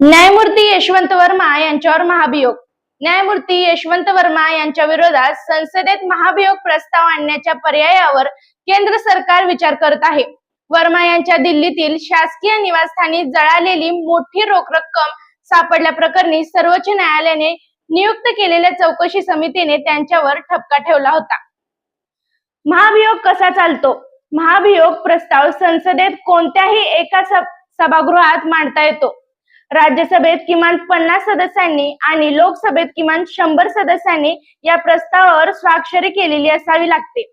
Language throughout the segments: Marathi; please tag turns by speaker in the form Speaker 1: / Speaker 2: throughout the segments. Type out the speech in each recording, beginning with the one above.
Speaker 1: न्यायमूर्ती यशवंत वर्मा यांच्यावर महाभियोग. न्यायमूर्ती यशवंत वर्मा यांच्या विरोधात संसदेत महाभियोग प्रस्ताव आणण्याच्या पर्यायावर केंद्र सरकार विचार करत आहे. वर्मा यांच्या दिल्लीतील शासकीय निवासस्थानी जळालेली मोठी रोख रक्कम सापडल्या प्रकरणी सर्वोच्च न्यायालयाने नियुक्त केलेल्या चौकशी समितीने त्यांच्यावर ठपका ठेवला होता. महाभियोग कसा चालतो? महाभियोग प्रस्ताव संसदेत कोणत्याही एका सभागृहात मांडता येतो. राज्यसभेत किमान पन्नास सदस्यांनी आणि लोकसभेत किमान शंभर सदस्यांनी या प्रस्तावावर स्वाक्षरी केलेली असावी लागते.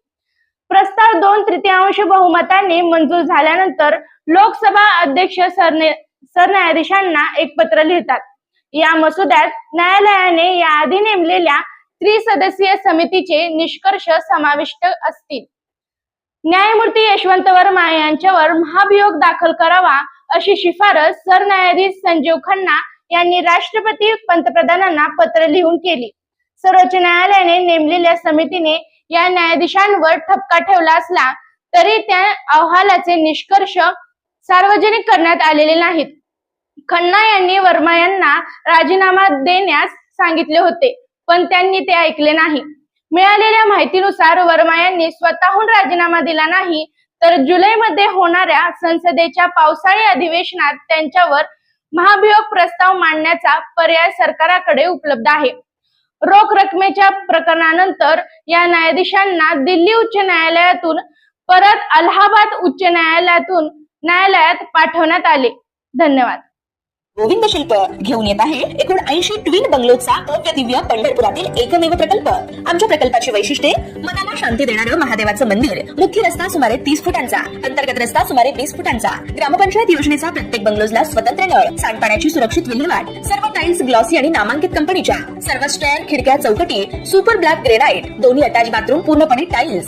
Speaker 1: प्रस्ताव दोन तृतीयांश बहुमताने मंजूर झाल्यानंतर लोकसभा अध्यक्ष सरने सरन्यायाधीशांना एक पत्र लिहितात. या मसुद्यात न्यायालयाने याआधी नेमलेल्या त्रिसदस्यीय समितीचे निष्कर्ष समाविष्ट असतील. न्यायमूर्ती यशवंत वर्मा यांच्यावर महाभियोग दाखल करावा अशी शिफारस सरन्यायाधीश संजीव खन्ना यांनी राष्ट्रपती पंतप्रधानांना पत्र लिहून केली. सर्वोच्च न्यायालयाने नेमलेल्या समितीने या न्यायाधीशांवर ठपका ठेवला असला तरी त्या अहवालाचे निष्कर्ष सार्वजनिक करण्यात आलेले नाहीत. खन्ना यांनी वर्मा यांना राजीनामा देण्यास सांगितले होते. पण त्यांनी ते ऐकले नाही. मिळालेल्या माहितीनुसार वर्मा यांनी स्वतःहून राजीनामा दिला नाही तर जुलैमध्ये होणाऱ्या संसदेच्या पावसाळी अधिवेशनात त्यांच्यावर महाभियोग प्रस्ताव मांडण्याचा पर्याय सरकाराकडे उपलब्ध आहे. रोख रकमेच्या प्रकरणानंतर या न्यायाधीशांना दिल्ली उच्च न्यायालयातून परत अलाहाबाद उच्च न्यायालयातून न्यायालयात पाठवण्यात आले. धन्यवाद.
Speaker 2: गोविंद शिल्प घेऊन येत आहे. एकूण ऐंशी ट्विन बंगलोचा भव्य दिव्य पंढरपुरातील एकमेव प्रकल्प. आमच्या प्रकल्पाची वैशिष्ट्ये मनाला शांती देणारं महादेवाचं मंदिर. मुख्य रस्ता सुमारे तीस फुटांचा अंतर्गत रस्ता सुमारे वीस फुटांचा. ग्रामपंचायत योजनेचा प्रत्येक बंगलोजला स्वतंत्र नळ सांडपाण्याची सुरक्षित विल्हेवाट सर्व टाइल्स ग्लॉसी आणि नामांकित कंपनीच्या सर्व स्टेअर खिडक्या चौकटी सुपर ब्लॅक ग्रेनाइट दोन्ही अटॅच बाथरूम पूर्णपणे टाइल्स